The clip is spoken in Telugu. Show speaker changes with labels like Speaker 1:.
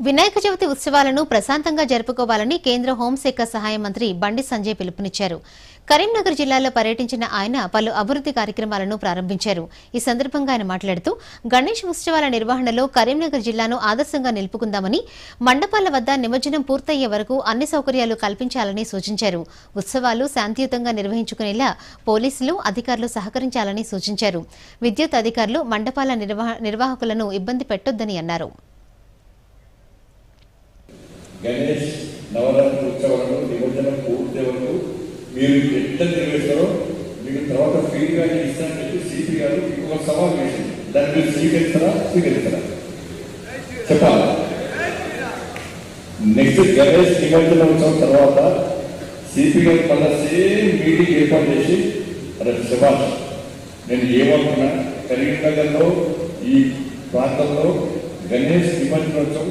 Speaker 1: వినాయక చవితి ఉత్సవాలను ప్రశాంతంగా జరుపుకోవాలని కేంద్ర హోంశాఖ సహాయ మంత్రి బండి సంజయ్ పిలుపునిచ్చారు. కరీంనగర్ జిల్లాలో పర్యటించిన ఆయన పలు అభివృద్ది కార్యక్రమాలను ప్రారంభించారు. ఈ సందర్భంగా ఆయన మాట్లాడుతూ గణేష్ ఉత్సవాల నిర్వహణలో కరీంనగర్ జిల్లాను ఆదర్శంగా నిలుపుకుందామని మండపాల వద్ద నిమజ్జనం పూర్తయ్యే వరకు అన్ని సౌకర్యాలు కల్పించాలని సూచించారు. ఉత్సవాలు శాంతియుతంగా నిర్వహించుకునేలా పోలీసులు అధికారులు సహకరించాలని సూచించారు. విద్యుత్ అధికారులు మండపాల నిర్వహ- నిర్వాహకులను ఇబ్బంది పెట్టొద్దని అన్నారు.
Speaker 2: గణేష్ నవరాత్రి ఉత్సవాలను నిమజ్జనం పూర్తి వరకు మీరు ఎంత నిర్వహిస్తారో మీకు తర్వాత ఫీడ్బ్యాక్ ఇస్తానని చెప్పి సిపి గారు మీకు ఒక సవాల్ వేసింది. దాన్ని మీరు స్వీకరిస్తారా స్వీకరిస్తారా చెప్పాలి? నెక్స్ట్ గణేష్ నిమజ్జన ఉత్సవం తర్వాత సిపి గారు మళ్ళీ సేమ్ మీటింగ్ ఏర్పాటు చేసి అరే శభాష్ నేను ఏమనుకున్నా? కరీంనగర్లో ఈ ప్రాంతంలో గణేష్ నిమజ్జనోత్సవం